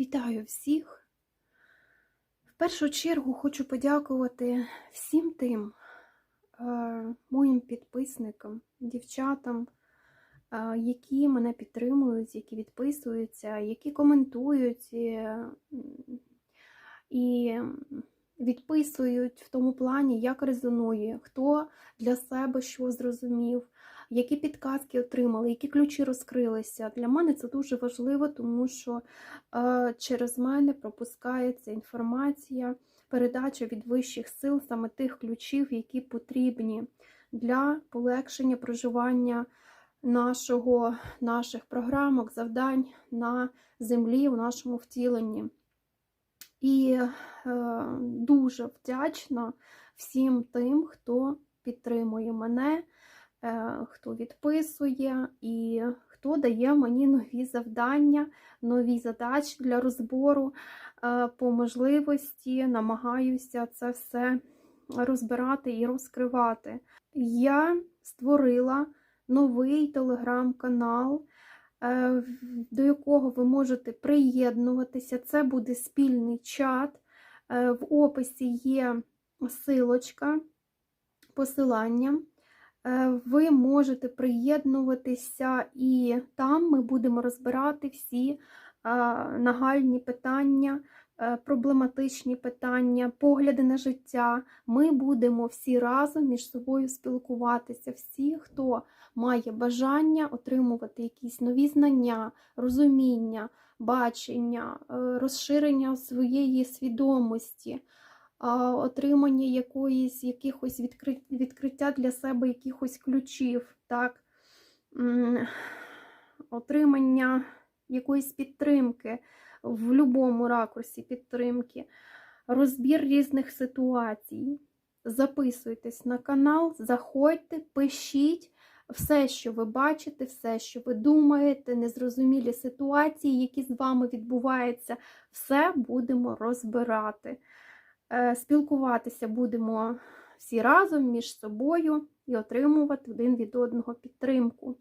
Вітаю всіх! В першу чергу хочу подякувати всім тим е, моїм підписникам, дівчатам, е, які мене підтримують, які відписуються, які коментують е, і відписують в тому плані, як резонує, хто для себе що зрозумів, які підказки отримали, які ключі розкрилися. Для мене це дуже важливо, тому що е, через мене пропускається інформація, передача від вищих сил саме тих ключів, які потрібні для полегшення проживання нашого, наших програмок, завдань на землі у нашому втіленні. І е, дуже вдячна всім тим, хто підтримує мене, хто відписує і хто дає мені нові завдання, нові задачі для розбору. Е, по можливості намагаюся це все розбирати і розкривати. Я створила новий телеграм-канал. Е, до якого ви можете приєднуватися. Це буде спільний чат. Е, В описі є силочка, посилання. Е, Ви можете приєднуватися, і там ми будемо розбирати всі нагальні питання, проблематичні питання, погляди на життя. Ми будемо всі разом між собою спілкуватися. Всі, хто має бажання отримувати якісь нові знання, розуміння, бачення, е, розширення своєї свідомості, отримання якоїсь, якихось відкриття для себе якихось ключів, так? отримання якоїсь підтримки в будь-якому ракурсі підтримки, розбір різних ситуацій. Записуйтесь на канал, заходьте, пишіть все, що ви бачите, все, що ви думаєте, незрозумілі ситуації, які з вами відбуваються, все будемо розбирати. Е, спілкуватися будемо всі разом між собою і отримувати один від одного підтримку.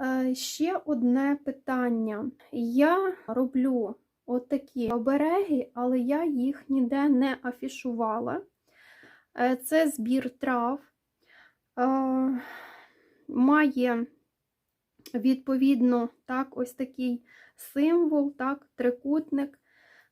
Е, ще одне питання. Я роблю отакі обереги, але я їх ніде не афішувала. Е, це збір трав має, відповідно, так, ось такий символ, так, трикутник.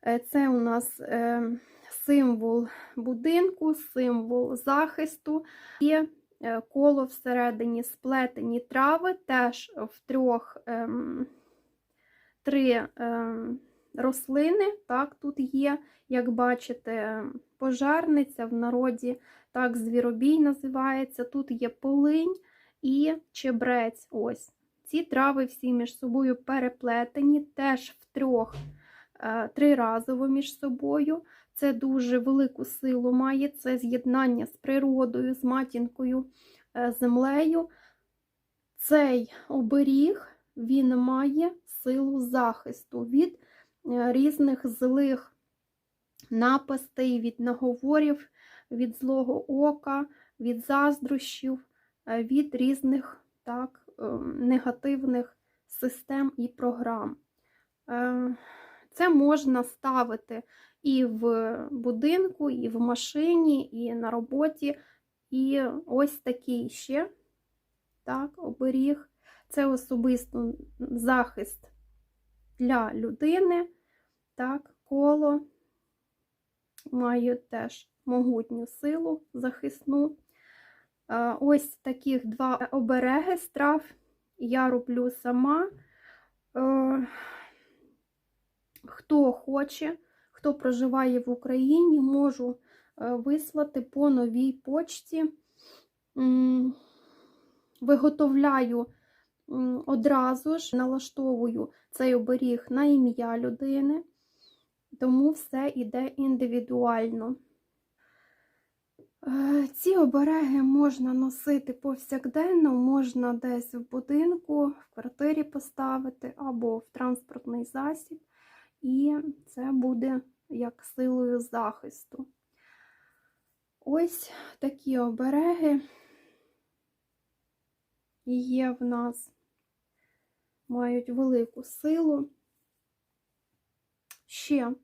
Е, це у нас е, символ будинку, символ захисту. Є е, коло всередині сплетені трави, теж в трьох ем, три ем, рослини. Так, Тут є, як бачите, пожарниця в народі так, звіробій називається. Тут є полинь і чебрець. Ось. Ці трави всі між собою переплетені, теж в трьох, триразово між собою. Це дуже велику силу має, це з'єднання з природою, з матінкою, е, землею. Цей оберіг він має силу захисту від е, різних злих напастей, від наговорів від злого ока, від заздрощів, е, від різних так, е, негативних систем і програм. Е, це можна ставити і в будинку, і в машині, і на роботі. І ось такий ще так, оберіг. Це особисто захист для людини. Так, коло маю теж могутню силу захисну. Ось таких два обереги страв я роблю сама. Хто хоче, хто проживає в Україні, можу е, вислати по новій почті. Виготовляю одразу ж, налаштовую цей оберіг на ім'я людини, тому все йде індивідуально. Е, ці обереги можна носити повсякденно, можна десь в будинку, в квартирі поставити або в транспортний засіб, і це буде як силою захисту. Ось такі обереги є в нас, мають велику силу. Ще,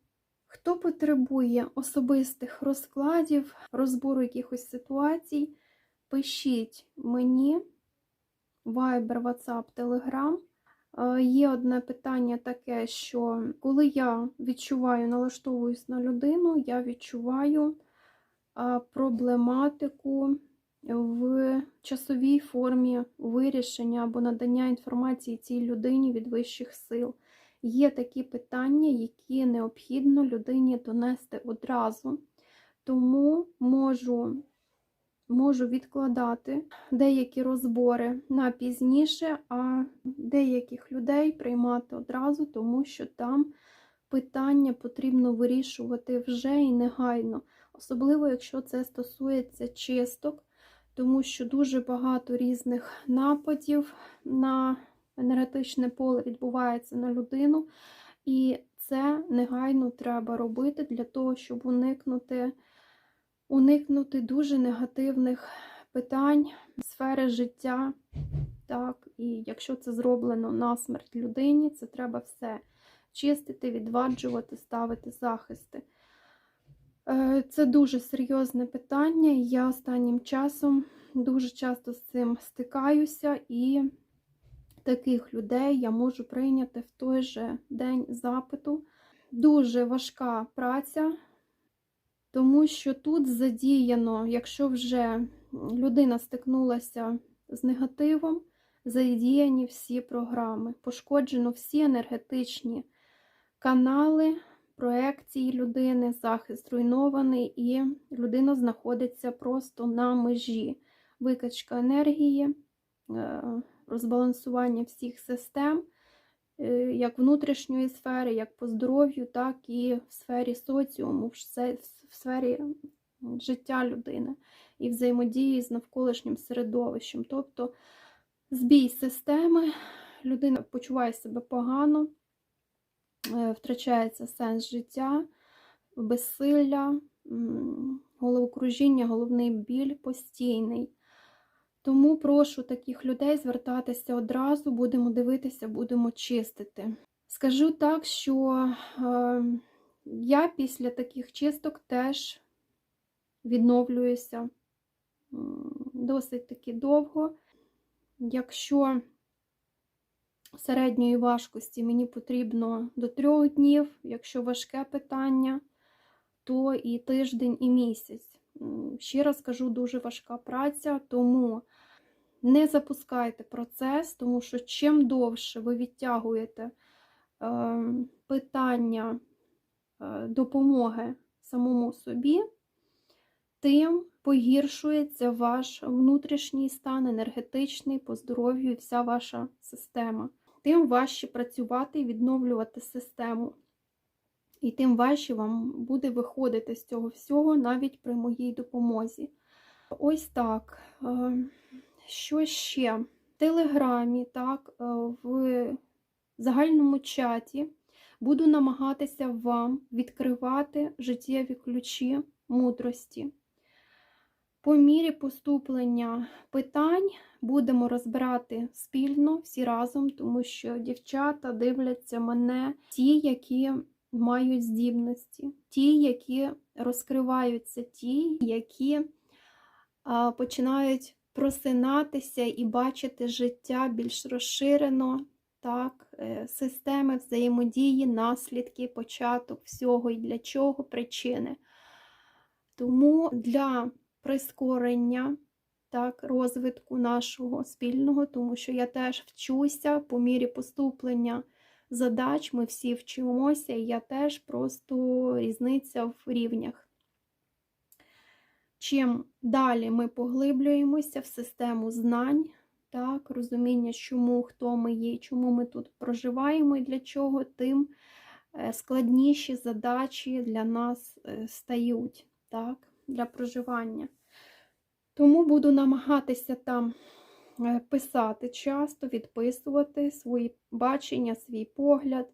хто потребує особистих розкладів, розбору якихось ситуацій, пишіть мені Viber, WhatsApp, Telegram. Е, Є одне питання таке, що коли я відчуваю, налаштовуюсь на людину, я відчуваю проблематику в часовій формі вирішення або надання інформації цій людині від вищих сил. Є такі питання, які необхідно людині донести одразу, тому можу, можу відкладати деякі розбори на пізніше, а деяких людей приймати одразу, тому що там питання потрібно вирішувати вже і негайно, особливо якщо це стосується чисток, тому що дуже багато різних нападів на енергетичне поле відбувається на людину, і це негайно треба робити для того, щоб уникнути, уникнути дуже негативних питань сфери життя. Так, і якщо це зроблено на смерть людині, це треба все чистити, відваджувати, ставити захисти. Е, Це дуже серйозне питання, і я останнім часом дуже часто з цим стикаюся, і таких людей я можу прийняти в той же день запиту. Дуже важка праця, тому що тут задіяно, якщо вже людина стикнулася з негативом, задіяні всі програми, пошкоджено всі енергетичні канали, проекції людини, захист зруйнований, і людина знаходиться просто на межі. Викачка енергії, е, розбалансування всіх систем, як внутрішньої сфери, як по здоров'ю, так і в сфері соціуму, в сфері життя людини і взаємодії з навколишнім середовищем. Тобто збій системи, людина почуває себе погано, е, втрачається сенс життя, безсилля, головокружіння, головний біль постійний. Тому прошу таких людей звертатися одразу, будемо дивитися, будемо чистити. Скажу так, що е, я після таких чисток теж відновлююся досить таки довго. Якщо середньої важкості мені потрібно до трьох днів, якщо важке питання, то і тиждень, і місяць. Ще раз кажу, дуже важка праця, тому не запускайте процес, тому що чим довше ви відтягуєте е, питання е, допомоги самому собі, тим погіршується ваш внутрішній стан, енергетичний, по здоров'ю і вся ваша система. Тим важче працювати і відновлювати систему. І тим важче вам буде виходити з цього всього навіть при моїй допомозі. Ось так. Е, Що ще? В Телеграмі, так, е, в загальному чаті буду намагатися вам відкривати життєві ключі мудрості. По мірі поступлення питань будемо розбирати спільно всі разом, тому що дівчата дивляться мене, ті, які мають здібності, ті, які розкриваються, ті, які починають просинатися і бачити життя більш розширено, так, е, системи взаємодії, наслідки, початок всього і для чого причини. Тому для прискорення так, розвитку нашого спільного, тому що я теж вчуся по мірі поступлення задач, ми всі вчимося, і я теж просто різниця в рівнях. Чим далі ми поглиблюємося в систему знань, так, розуміння, чому, хто ми є, чому ми тут проживаємо і для чого, тим е, складніші задачі для нас е, стають так, для проживання. Тому буду намагатися там писати часто, відписувати свої бачення, свій погляд,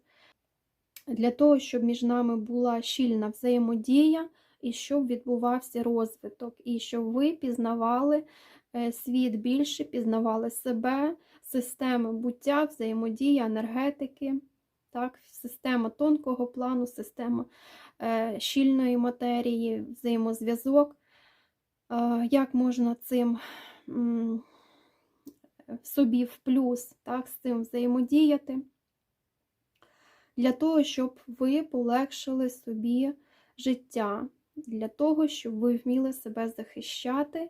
для того, щоб між нами була щільна взаємодія і щоб відбувався розвиток, і щоб ви пізнавали е, світ більше, пізнавали себе, системи буття, взаємодії, енергетики, так, система тонкого плану, система е, щільної матерії, взаємозв'язок. Е, як можна цим м, собі в плюс так, з цим взаємодіяти, для того, щоб ви полегшили собі життя, для того, щоб ви вміли себе захищати,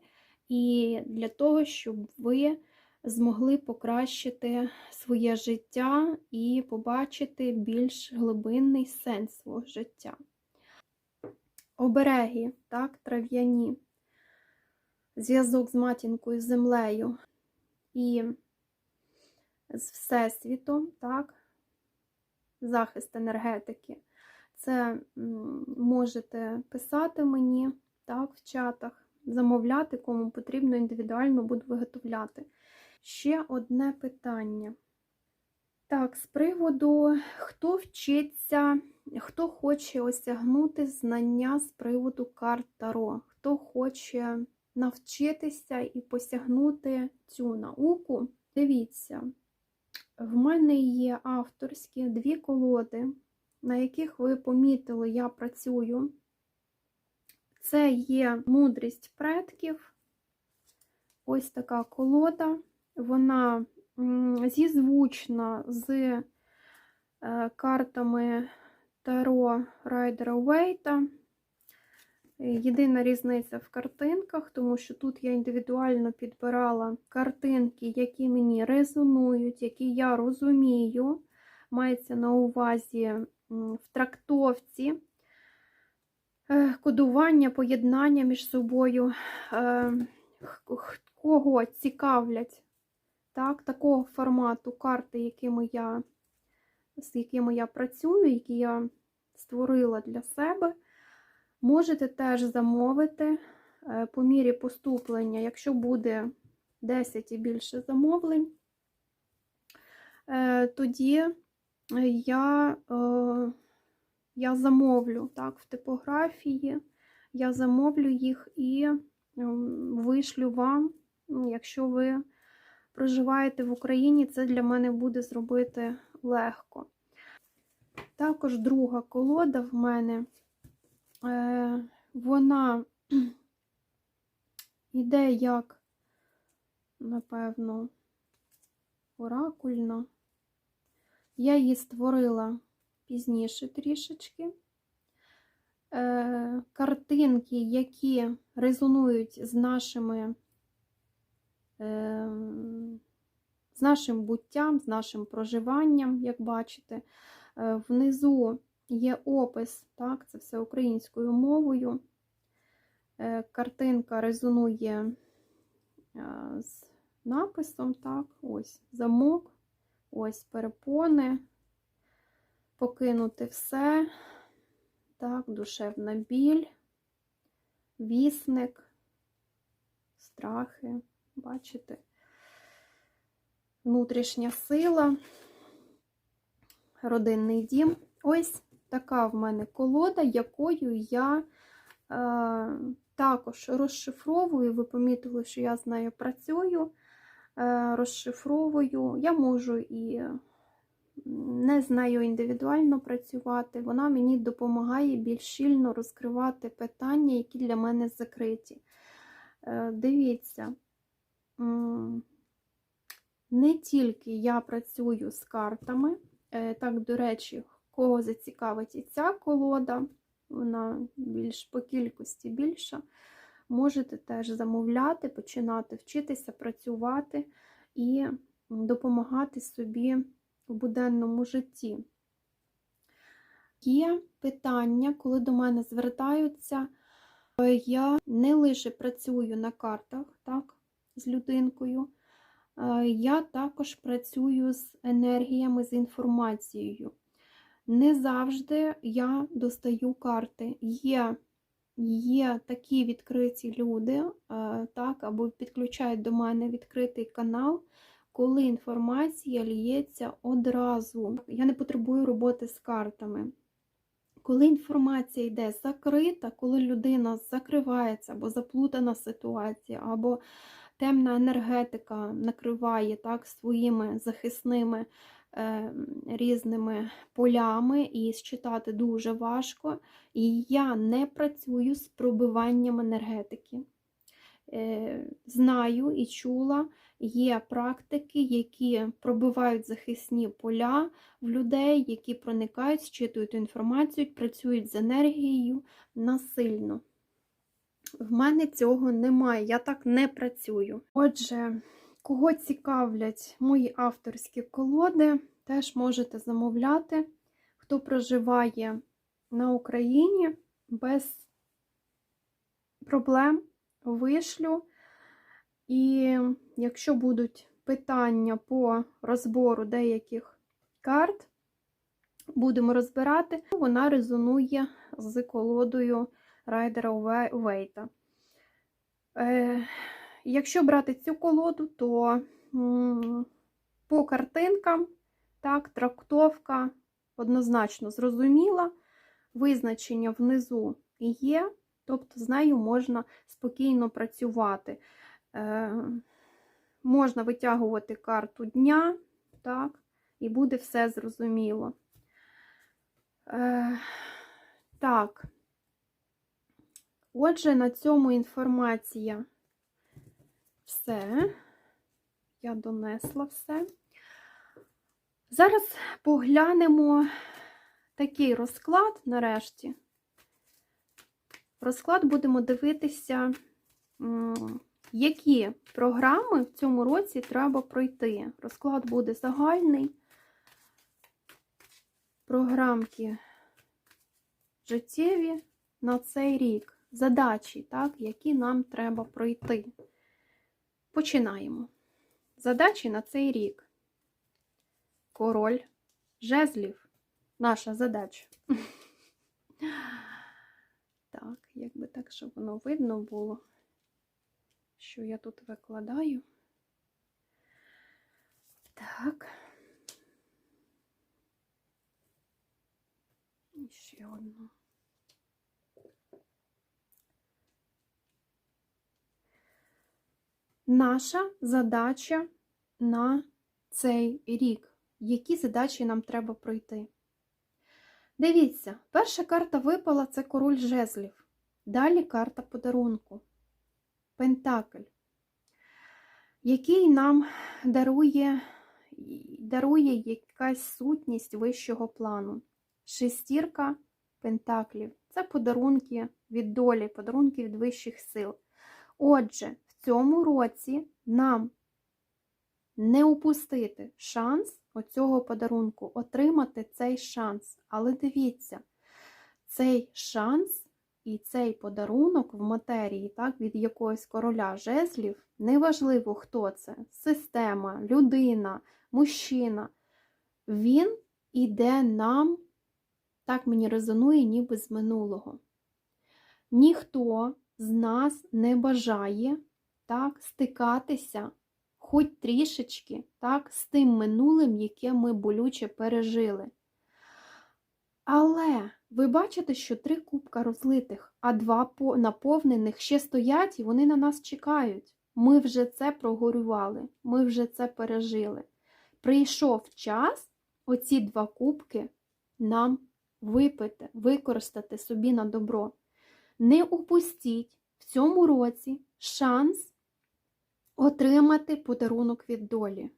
і для того, щоб ви змогли покращити своє життя і побачити більш глибинний сенс свого життя. Обереги, так, трав'яні, зв'язок з матінкою землею і з Всесвітом, так, захист енергетики. Це можете писати мені так, в чатах, замовляти, кому потрібно, індивідуально буду виготовляти. Ще одне питання. Так, з приводу, хто вчиться, хто хоче осягнути знання з приводу карт Таро, хто хоче навчитися і посягнути цю науку, дивіться, в мене є авторські дві колоди, на яких ви помітили, я працюю. Це є мудрість предків. Ось така колода. Вона зізвучна з е, картами Таро Райдера Уейта. Єдина різниця в картинках, тому що тут я індивідуально підбирала картинки, які мені резонують, які я розумію. Мається на увазі в трактовці е, кодування, поєднання між собою, е, кого цікавлять так, такого формату карти, якими я, з якими я працюю, які я створила для себе. Можете теж замовити е, по мірі поступлення, якщо буде 10 і більше замовлень, е, тоді я е, я замовлю так, в типографії, я замовлю їх і вишлю вам, ну, якщо ви проживаєте в Україні, це для мене буде зробити легко. Також друга колода в мене, вона йде як, напевно, оракульна. Я її створила пізніше трішечки. Е, картинки, які резонують з нашими Ем, з нашим буттям, з нашим проживанням, як бачите. Е, внизу є опис, так, це все українською мовою. Е, картинка резонує е, з написом, так, ось замок, ось перепони, покинути все, так, душевна біль, вісник, страхи. Бачите? Внутрішня сила, родинний дім. Ось така в мене колода, якою я е, також розшифровую. Ви помітили, що я з нею працюю, е, розшифровую. Я можу і не з нею індивідуально працювати. Вона мені допомагає більш щільно розкривати питання, які для мене закриті. Е, дивіться не тільки я працюю з картами, е, так, до речі, кого зацікавить і ця колода, вона більш по кількості більша. Можете теж замовляти, починати вчитися, працювати і допомагати собі в буденному житті. Є питання, коли до мене звертаються, я не лише працюю на картах, так, з людинкою. Е, я також працюю з енергіями, з інформацією. Не завжди я достаю карти. Є є такі відкриті люди, е, так, або підключають до мене відкритий канал, коли інформація ліється одразу. Я не потребую роботи з картами. Коли інформація йде закрита, коли людина закривається, або заплутана ситуація, або темна енергетика накриває так, своїми захисними різними полями, і считати дуже важко. І я не працюю з пробиванням енергетики. Е, Знаю і чула, є практики, які пробивають захисні поля в людей, які проникають, зчитують інформацію, працюють з енергією насильно. В мене цього немає, я так не працюю. Отже, кого цікавлять мої авторські колоди, теж можете замовляти. Хто проживає на Україні без проблем вишлю. І якщо будуть питання по розбору деяких карт, будемо розбирати, вона резонує з колодою Райдера Уейта. Якщо брати цю колоду, то по картинкам так, трактовка однозначно зрозуміла, визначення внизу є, тобто з нею можна спокійно працювати. Е, можна витягувати карту дня, так, і буде все зрозуміло. Е, так. Отже, на цьому інформація все. Я донесла все. Зараз поглянемо такий розклад нарешті. Розклад будемо дивитися, які програми в цьому році треба пройти. Розклад буде загальний. Програмки життєві на цей рік. Задачі, так, які нам треба пройти. Починаємо. Задачі на цей рік. Король жезлів. Наша задача. Так, якби так, щоб воно видно було, що я тут викладаю. Так. І ще одну. Наша задача на цей рік. Які задачі нам треба пройти? Дивіться, перша карта випала це король жезлів. Далі карта подарунку. Пентакль, який нам дарує, дарує якась сутність вищого плану. Шестірка пентаклів це подарунки від долі, подарунки від вищих сил. Отже, цьому році нам не упустити шанс оцього подарунку, отримати цей шанс. Але дивіться, цей шанс і цей подарунок в матерії, так, від якогось короля жезлів, неважливо, хто це, система, людина, мужчина, він іде нам, так мені резонує, ніби з минулого. Ніхто з нас не бажає так, стикатися хоч трішечки так, з тим минулим, яке ми болюче пережили. Але ви бачите, що три кубка розлитих, а два наповнених ще стоять і вони на нас чекають. Ми вже це прогорювали, ми вже це пережили. Прийшов час оці два кубки нам випити, використати собі на добро. Не упустіть в цьому році шанс отримати подарунок від долі.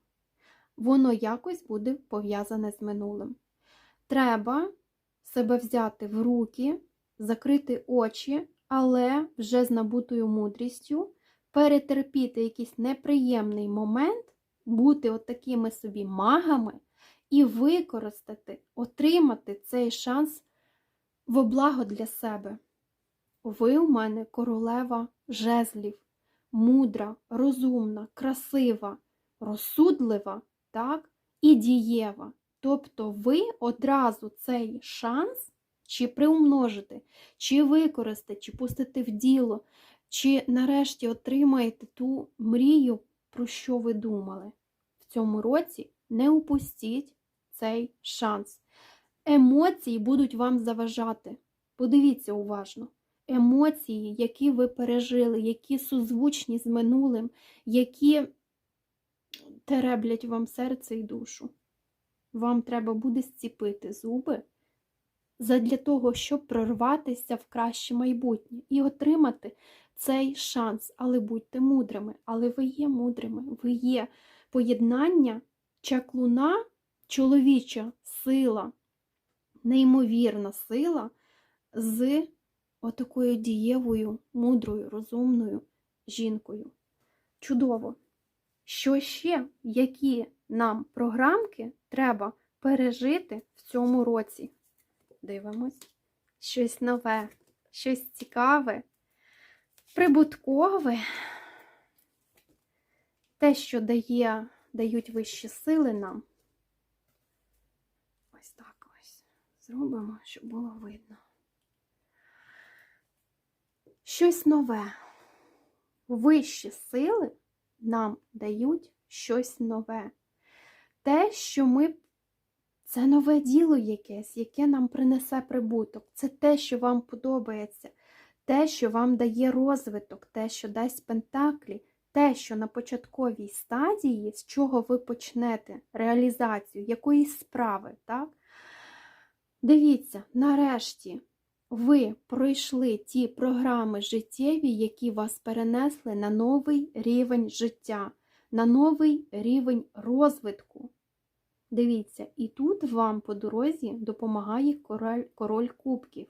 Воно якось буде пов'язане з минулим. Треба себе взяти в руки, закрити очі, але вже з набутою мудрістю, перетерпіти якийсь неприємний момент, бути от такими собі магами і використати, отримати цей шанс в благо для себе. Ви у мене королева жезлів, мудра, розумна, красива, розсудлива, так, і дієва. Тобто ви одразу цей шанс чи приумножите, чи використати, чи пустите в діло, чи нарешті отримаєте ту мрію, про що ви думали. В цьому році не упустіть цей шанс. Емоції будуть вам заважати. Подивіться уважно. Емоції, які ви пережили, які созвучні з минулим, які тереблять вам серце і душу. вам треба буде зціпити зуби задля того, щоб прорватися в краще майбутнє і отримати цей шанс. Але будьте мудрими, але ви є мудрими, ви є поєднання чаклуна, чоловіча сила, неймовірна сила з отакою дієвою, мудрою, розумною жінкою. Чудово! Що ще, які нам програмки треба пережити в цьому році? Дивимось. Щось нове, щось цікаве, прибуткове, те, що дає, дають вищі сили нам. Ось так ось зробимо, щоб було видно. Щось нове. Вищі сили нам дають щось нове. Те, що ми. Це нове діло якесь, яке нам принесе прибуток. Це те, що вам подобається, те, що вам дає розвиток, те, що дасть пентаклі, те, що на початковій стадії, з чого ви почнете реалізацію якоїсь справи. так? Дивіться, нарешті ви пройшли ті програми життєві, які вас перенесли на новий рівень життя, на новий рівень розвитку. Дивіться, і тут вам по дорозі допомагає король, король кубків.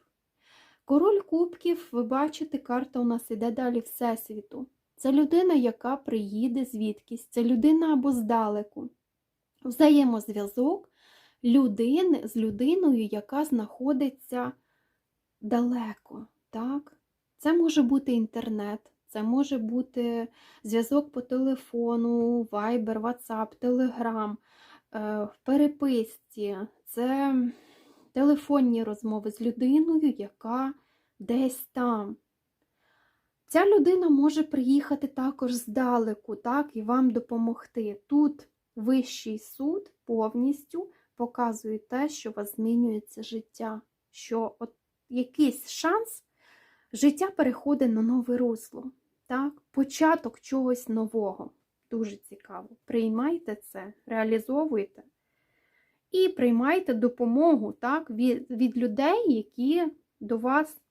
Король кубків, ви бачите, карта у нас іде далі Всесвіту. Це людина, яка приїде звідкись, це людина або здалеку. Взаємозв'язок людини з людиною, яка знаходиться далеко. Так? Це може бути інтернет, це може бути зв'язок по телефону, Viber, WhatsApp, Telegram, е, в переписці, це телефонні розмови з людиною, яка десь там. Ця людина може приїхати також здалеку, так, і вам допомогти. Тут вищий суд повністю показує те, що у вас змінюється життя, що от якийсь шанс, життя переходить на нове русло. Так? Початок чогось нового. Дуже цікаво. Приймайте це, реалізовуйте. І приймайте допомогу так, від, від людей, які до вас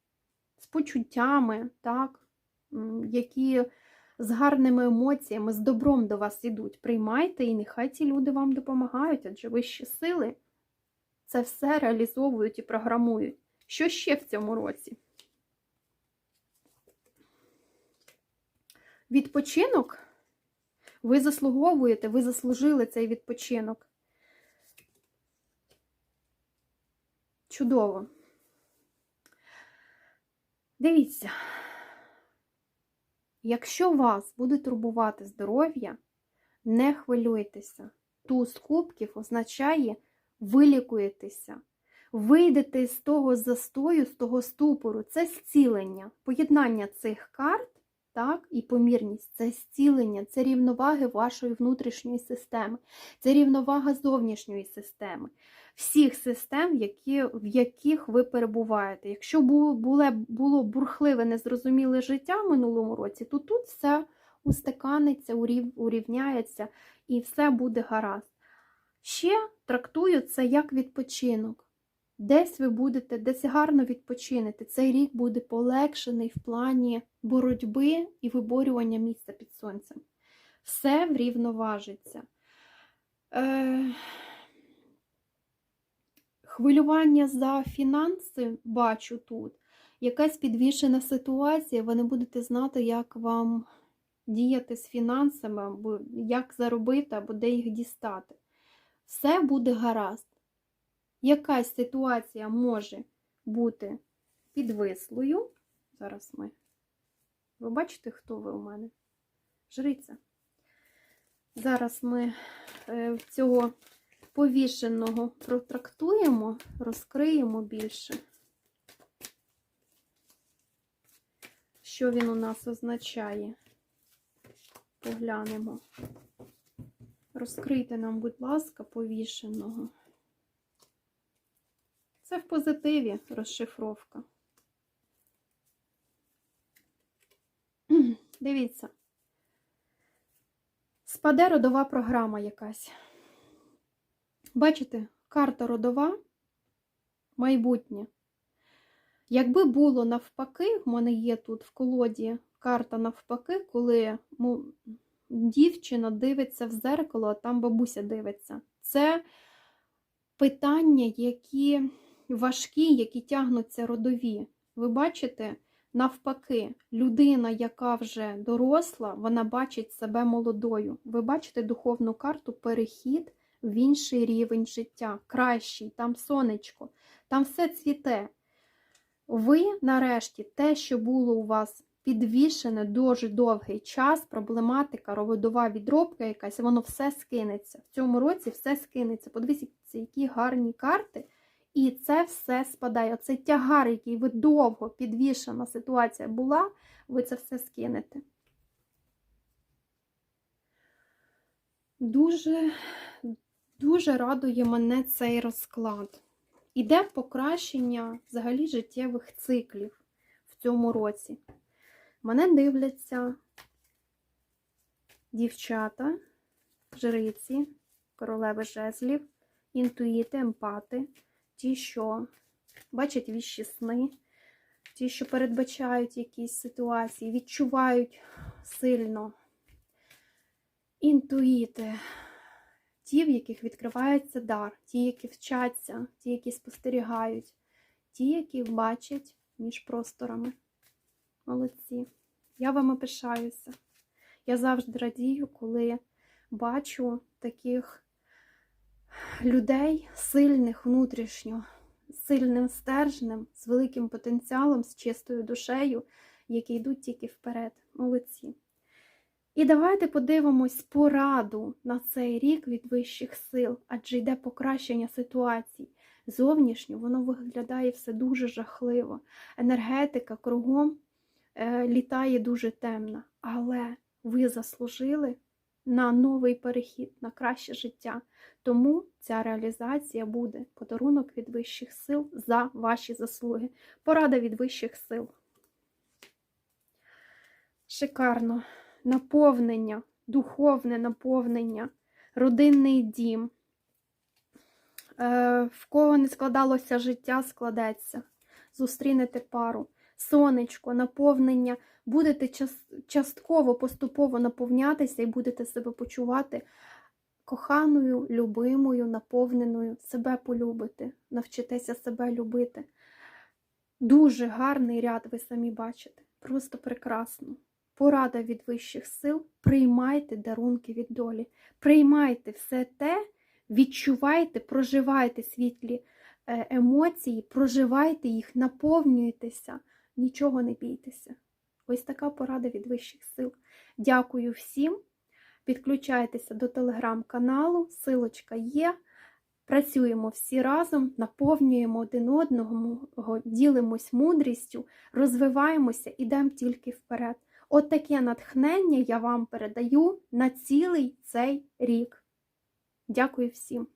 з почуттями, так, які з гарними емоціями, з добром до вас ідуть. Приймайте, і нехай ці люди вам допомагають, адже вищі сили це все реалізовують і програмують. Що ще в цьому році? Відпочинок ви заслуговуєте, ви заслужили цей відпочинок. Чудово. Дивіться, якщо вас буде турбувати здоров'я, не хвилюйтеся. Туз кубків означає вилікуєтеся вийдете з того застою, з того ступору, це зцілення. Поєднання цих карт, так, і помірність це зцілення, це рівноваги вашої внутрішньої системи, це рівновага зовнішньої системи, всіх систем, які, в яких ви перебуваєте. Якщо було, було бурхливе, незрозуміле життя в минулому році, то тут все устаканиться, урів, урівняється і все буде гаразд. Ще трактую це як відпочинок. Десь ви будете, десь гарно відпочинете. Цей рік буде полегшений в плані боротьби і виборювання місця під сонцем. Все врівноважиться. Е... Хвилювання за фінанси бачу тут. Якась підвішена ситуація, ви не будете знати, як вам діяти з фінансами, або як заробити, або де їх дістати. Все буде гаразд якась ситуація може бути підвислою. Зараз ми. Ви бачите, хто ви у мене? Жриця. Зараз ми е, цього повішеного протрактуємо, розкриємо більше. Що він у нас означає? Поглянемо. Розкрийте нам, будь ласка, повішеного. Це в позитиві розшифровка. Дивіться. Спаде родова програма якась. Бачите, карта родова, майбутнє. Якби було навпаки, в мене є тут в колоді карта навпаки, коли дівчина дивиться в зеркало, а там бабуся дивиться. Це питання, які важкі, які тягнуться родові. Ви бачите, навпаки, людина, яка вже доросла, вона бачить себе молодою. Ви бачите духовну карту перехід в інший рівень життя, кращий, там сонечко, там все цвіте. Ви, нарешті, те, що було у вас підвішене дуже довгий час, проблематика, родова відробка якась, воно все скинеться. В цьому році все скинеться. Подивіться, які гарні карти. І це все спадає. Оцей тягар, який ви довго підвішена ситуація була, ви це все скинете. Дуже, дуже радує мене цей розклад. Іде покращення взагалі життєвих циклів в цьому році. Мене дивляться дівчата, жриці, королеви жезлів, інтуїти, емпати, ті, що бачать віщі сни, ті, що передбачають якісь ситуації, відчувають сильно інтуїти, ті, в яких відкривається дар, ті, які вчаться, ті, які спостерігають, ті, які бачать між просторами. Молодці. Я вами пишаюся. Я завжди радію, коли бачу таких людей сильних внутрішньо, сильним стержнем, з великим потенціалом, з чистою душею, які йдуть тільки вперед. Молодці. І давайте подивимось пораду на цей рік від вищих сил, адже йде покращення ситуацій. Зовнішньо воно виглядає все дуже жахливо. Енергетика кругом е, літає дуже темна. Але ви заслужили на новий перехід, на краще життя. Тому ця реалізація буде подарунок від вищих сил за ваші заслуги. Порада від вищих сил. Шикарно. Наповнення, духовне наповнення, родинний дім. Е, в кого не складалося життя, складеться. Зустрінете пару. Сонечко, наповнення. Будете частково, поступово наповнятися і будете себе почувати коханою, любимою, наповненою, себе полюбите, навчитеся себе любити. Дуже гарний ряд, ви самі бачите. Просто прекрасно. Порада від вищих сил. Приймайте дарунки від долі. Приймайте все те, відчувайте, проживайте світлі е, емоції, проживайте їх, наповнюйтеся, нічого не бійтеся. Ось така порада від вищих сил. Дякую всім. Підключайтеся до телеграм-каналу, силочка є. Працюємо всі разом, наповнюємо один одного, ділимось мудрістю, розвиваємося, ідемо тільки вперед. От таке натхнення я вам передаю на цілий цей рік. Дякую всім!